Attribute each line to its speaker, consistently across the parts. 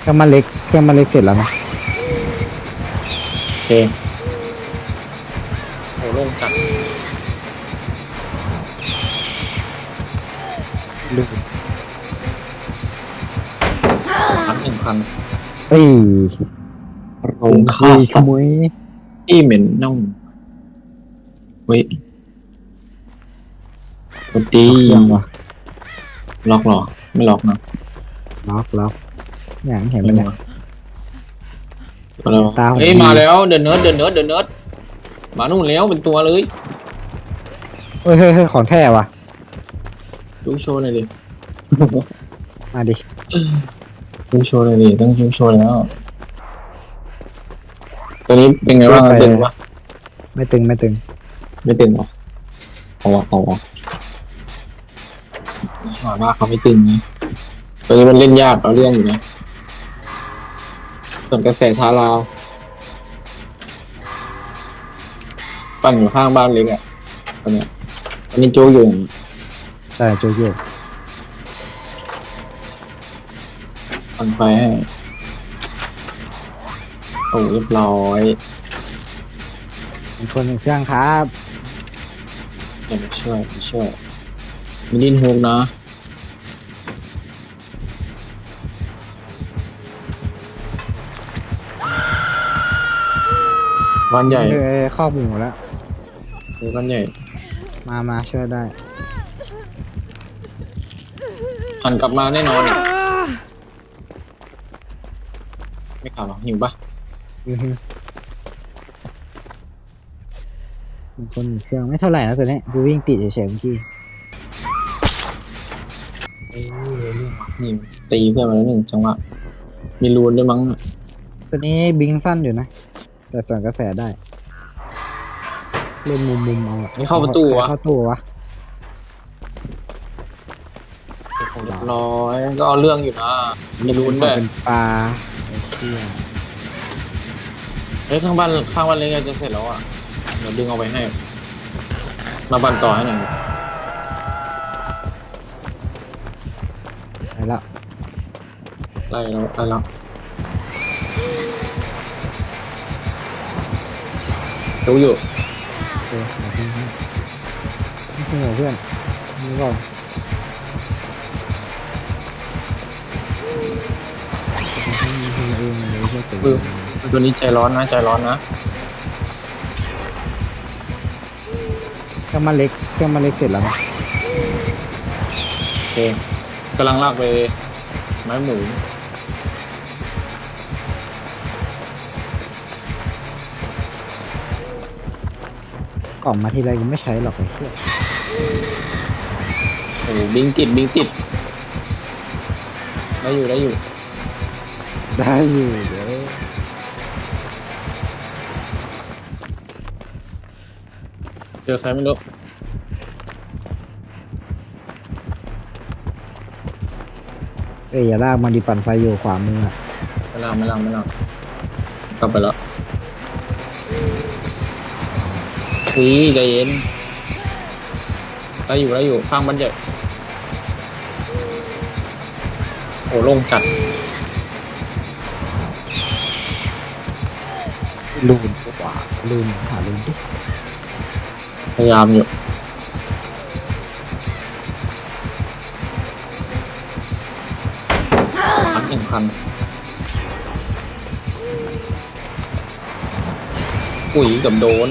Speaker 1: เครื่องมันเล็กเครื่องมันเล็กเสร็จแล้วนะ
Speaker 2: โอเคโอ้โล่งจัด
Speaker 1: ลูก
Speaker 2: พันหนึ่งพัน
Speaker 1: เอ้ย
Speaker 2: ลงค่า
Speaker 1: ข
Speaker 2: สัตว์
Speaker 1: โมย
Speaker 2: อีเหม็นน่องเว้ยปกติ
Speaker 1: เครื่องวะ
Speaker 2: ล็อกเหรอ ไม่ล็อกนะ
Speaker 1: ล็อกล็อก อย่างเห็นมันเนี่ย
Speaker 2: อะไรวะ
Speaker 1: ตาผม
Speaker 2: เอ้ย
Speaker 1: ดี
Speaker 2: มาแล้วเดินเนิร์ดเดินเนิร์ดเดินเนิร์ดมานู่นแล้วเป็นตัวเลย
Speaker 1: เฮ้ยเฮ้ยเฮ้ยของแท้วะ
Speaker 2: ดูโชว์หน่อยดิ
Speaker 1: มาดิ
Speaker 2: ดูโชว์หน่อยดิต้องดูโชว์แล้วตัวนี้เป็นไงบ้างตึงปะ
Speaker 1: ไม่ตึงไม่ตึง
Speaker 2: ไม่ตึงหรอเอาวะเอาวะหาว่าเขาไม่ตึงนะตัวนี้มันเล่นยากเอาเรื่องอยู่นะ ส่วนกระแสท้าลาวปั่นอยู่ข้างบ้านเล็กอะตอนเนี้ยอันนี้โจกอยู่
Speaker 1: ใช่โจโย่
Speaker 2: ปั่นไปให้โอ้เรียบร้อย
Speaker 1: มีคนหนึ่งเครื่องครับ
Speaker 2: เดี๋ยวมาช่วยมาช่วยมิลินฮุกนะ บ้านใหญ่
Speaker 1: เอ้ยข้อหมูแล้ว
Speaker 2: คือบ้านใหญ่
Speaker 1: มามาช่วยได้
Speaker 2: หันกลับมาแน่นอน ไม่ข่าวหรอกหิวปะ
Speaker 1: อือฮึมีคนเครื่องไม่เท่าไหร่นะตัวนี้ยกูวิ่งติดเฉยๆเมื่อกี้
Speaker 2: เอ้ยเรื่องวะหิวตีเพื่อนมาแล้วหนึ่งจังหวะมีรูนด้วยมั้ง
Speaker 1: ตัวนี้บิงสั้นอยู่นะ แต่ส่วนกระแสได้ เล่นมุมมุมๆเอาอะ
Speaker 2: ไม่เข้าประตูวะ
Speaker 1: ใครเข้าตู้วะ
Speaker 2: เรียบร้อยก็เอาเรื่องอยู่นะมีรูนด้วย
Speaker 1: เป็นปลาไอ้เชี่ย
Speaker 2: เฮ้ยข้างบ้านข้างบ้านเล็กจะเสร็จแล้วอะเดี๋ยวดึงเอาไปให้มาบันต่อให้หน่อยดิ
Speaker 1: ไปละ
Speaker 2: ไล่แล้วไล่แล้ว ดูอยู่
Speaker 1: โอเคเดี๋ยวทิ้งให้ไม่ทิ้งเหรอเพื่อนนี่ก่อนทิ้งเองเลยเชื่อถือ
Speaker 2: เออตัวนี้ใจร้อนนะใจร้อนนะ
Speaker 1: เครื่องมันเล็กเครื่องมันเล็กเสร็จแล้วนะ
Speaker 2: โอเคกำลังลากไปไม้หมู
Speaker 1: กล่องมาทีไรกูไม่ใช้หรอกไอ้เหี้ย
Speaker 2: โอ้โหบิงติดบิงติดได้อยู่ได้อยู่
Speaker 1: ได้อยู่เดี๋ยว
Speaker 2: เจอใครไม่รู้
Speaker 1: เอ้ยอย่าลากมันดิปั่นไฟอยู่ขวามืออะ
Speaker 2: ไม่ลากไม่ลากไม่ลากกลับไปแล้ว อุ้ยใจเย็นได้อยู่ได้อยู่ข้างบ้านใหญ่โอ้โล่งจัด
Speaker 1: ลูนขวาลูนหาลูนดิ
Speaker 2: พยายามอยู่พันหนึ่งพันปุ๋ยเกับโดน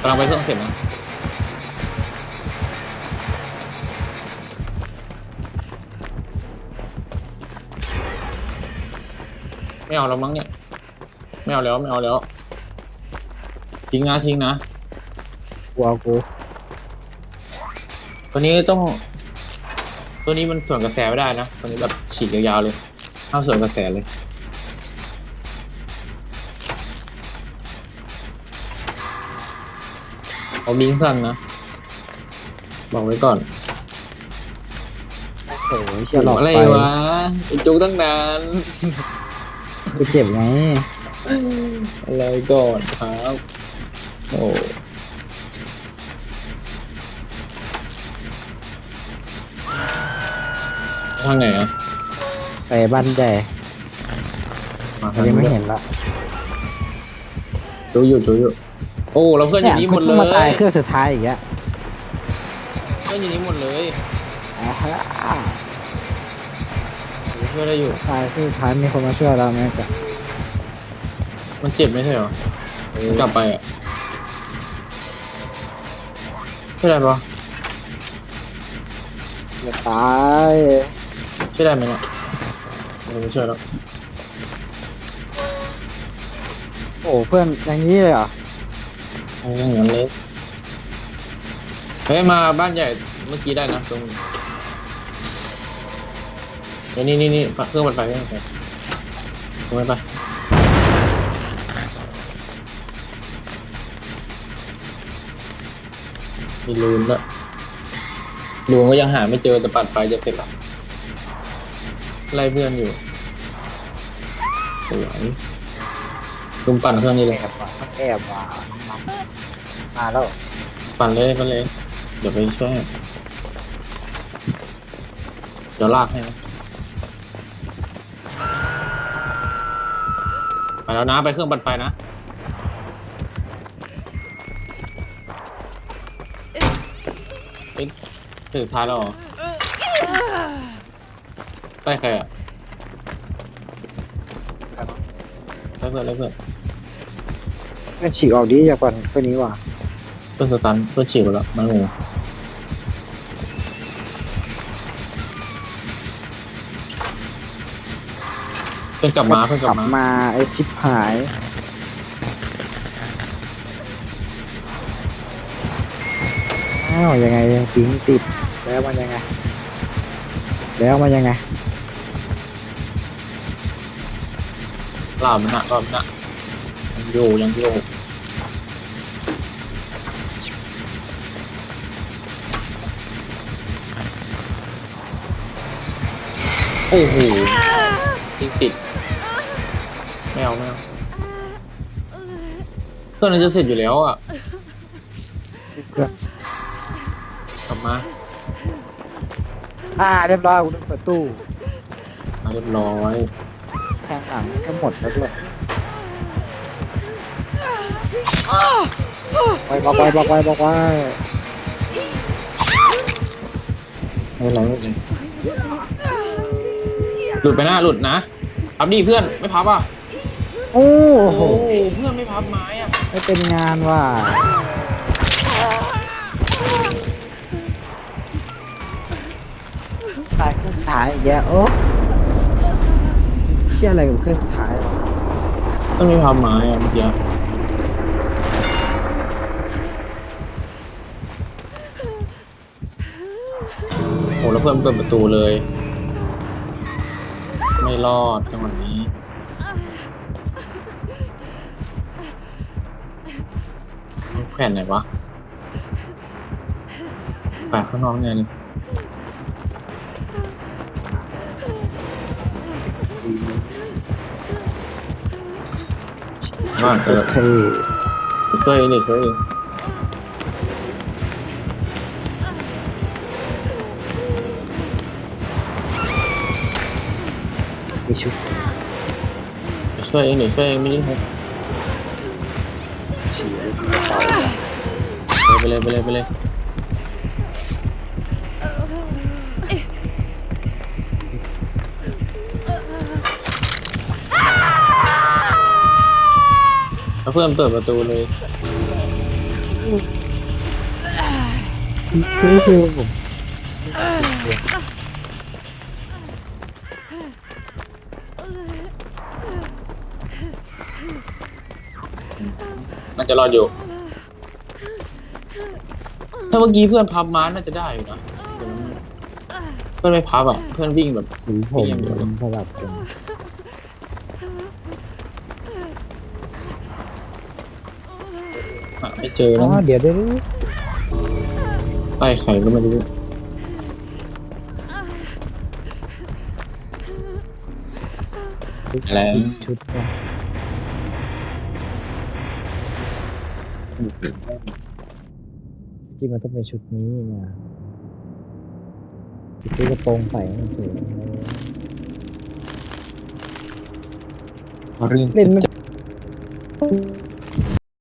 Speaker 2: กำลังไปเครื่องเสร็จนะไม่เอาแล้วมั้งเนี่ย ไม่เอาแล้วไม่เอาแล้ว ทิ้งนะทิ้งนะ
Speaker 1: กูเอากู
Speaker 2: ตัวนี้ต้อง ตัวนี้มันส่วนกระแสไม่ได้นะตัวนี้แบบฉีกยาวๆเลยห้ามส่วนกระแสเลย เอาบิงสั้นนะ บอกไว้ก่อน
Speaker 1: โอ้ยเชี่ยหลอก
Speaker 2: อะไร
Speaker 1: ไฟ
Speaker 2: วะจุกตั้งนาน
Speaker 1: กูเจ็บไง
Speaker 2: อะไรก่อนครับโอ้ทางไหนอะ
Speaker 1: ไปบ้านใหญ่
Speaker 2: มา
Speaker 1: อันนี้ไม่เห็นละ
Speaker 2: ดูอยู่ดูอยู่ โอ้เราเพื่อนอ
Speaker 1: เนี่ย
Speaker 2: ยู่นี่ห
Speaker 1: คุ
Speaker 2: ม
Speaker 1: ณ
Speaker 2: ดเล
Speaker 1: ต้อง
Speaker 2: ย
Speaker 1: มาตายเครื่องสุดท้ายอีกแล้ว
Speaker 2: เพื่อนอยู่นี่หมดเลย
Speaker 1: อ่าฮะ
Speaker 2: ช่วยได้อยู่
Speaker 1: ตายเครื่องสุดท้ายมีคนมาช่วยเราไหมกะ
Speaker 2: มันเจ็บไม่ใช่เหรอมันกลับไปอะช่วยได้ปะ
Speaker 1: อย่าตาย
Speaker 2: ช่วยได้ไหมเนี่ยเราไม่ช่วยแล้ว
Speaker 1: โอ้เพื่อนอย่างนี้เลยเหรอ
Speaker 2: เอาอย่างนั้นเลยเฮ้ยมาบ้านใหญ่เมื่อกี้ได้นะตรงเฮ้ยนี่นี่นี่เครื่องมันไฟเครื่องมันไฟเครื่องมันไฟมีรูนด้วยรูนก็ยังหาไม่เจอแต่ปัดไฟจะเสร็จแล้วไล่เพื่อนอยู่สวย ลุมปั่นเครื่องนี้เลย
Speaker 1: แอบว่ะต้องแอบว่ะมาแล้ว
Speaker 2: ปั่นเลยปั่นเลย เดี๋ยวไปช่วยให้เดี๋ยวลากให้นะไปแล้วนะไปเครื่องปั่นไฟนะเอ๊ะเป็นสุดท้ายแล้วเหรอไล่ใครอะไล่เพื่อนไล่เพื่อน
Speaker 1: เพื่อนฉีกออกดีจากก่อนเพื่อนนี้ว่ะ
Speaker 2: เพื่อนสตันเพื่อนฉีกไปแล้วมางูเพื่อนกลับมาเพื่อนก
Speaker 1: ก
Speaker 2: ลั
Speaker 1: ลั
Speaker 2: บบมา
Speaker 1: มาไอ้ชิปหายอ้าวยังไงปิงติดแล้วมันยังไง แล้วมันยังไง
Speaker 2: รอบมันนะรอบมันนะ ยังอยู่ยังอยู่โอ้โหยิงติดไม่เอาไม่เอาเครื่องนั้นจะเสร็จอยู่แล้วอะกลับมา
Speaker 1: อ่าเรียบร้อยคุณเปิดตู้
Speaker 2: อะเรียบร้อย
Speaker 1: แทงหลังก็หมดแล้วด้วย ไปบอกไปบอกไปบอกไป
Speaker 2: ไม่เป็นไรไม่เป็นไรหลุดไปหน้าหลุดนะพับดิเพื่อนไม่พับอะ
Speaker 1: โอ้
Speaker 2: โห เพื่อนไม่พับไม้อะ
Speaker 1: ไม่เป็นงานว่ะตายเครื่องสุดท้ายอีกแล้วโอ้เชี่ยอะไรกับเครื่องสุดท้ายวะ
Speaker 2: เพื่อนไม่พับไม้อะเมื่อกี้ แล้วเพื่อนเปิดประตูเลย ไม่รอดจังหวะนี้แขวนไหนวะแปะข้างนอกไงเลยว่าเออ
Speaker 1: โอเค
Speaker 2: ช่วยเองดิช่วยเอ ง
Speaker 1: มีชุด
Speaker 2: ช่วยเองดิช่วยเองไม่ได้หก
Speaker 1: ฉีด
Speaker 2: ไปเลยไปเลยไปเลยแล้วเพื่อนเปิดประตูเลย
Speaker 1: คือคือผม
Speaker 2: น่าจะรอดอยู่ ถ้าเมื่อกี้เพื่อนพับม้าน่าจะได้อยู่นะเพื่อนไม่พับอะ เพื่อนวิ่งแบบ
Speaker 1: สีผมมันสลับกัน
Speaker 2: หาไม่เจอ
Speaker 1: อ๋
Speaker 2: แล้
Speaker 1: อ
Speaker 2: ว
Speaker 1: เดี๋ยวเดี๋ยว
Speaker 2: ไล่ไข่ก็ไม่รู้อะไร
Speaker 1: ชุดว่ะ จริงมันต้องเป็นชุดนี้นะไปซื้อกระโปรงใส่ให้มันสวย
Speaker 2: เอาเรื่อง
Speaker 1: เล่นไม่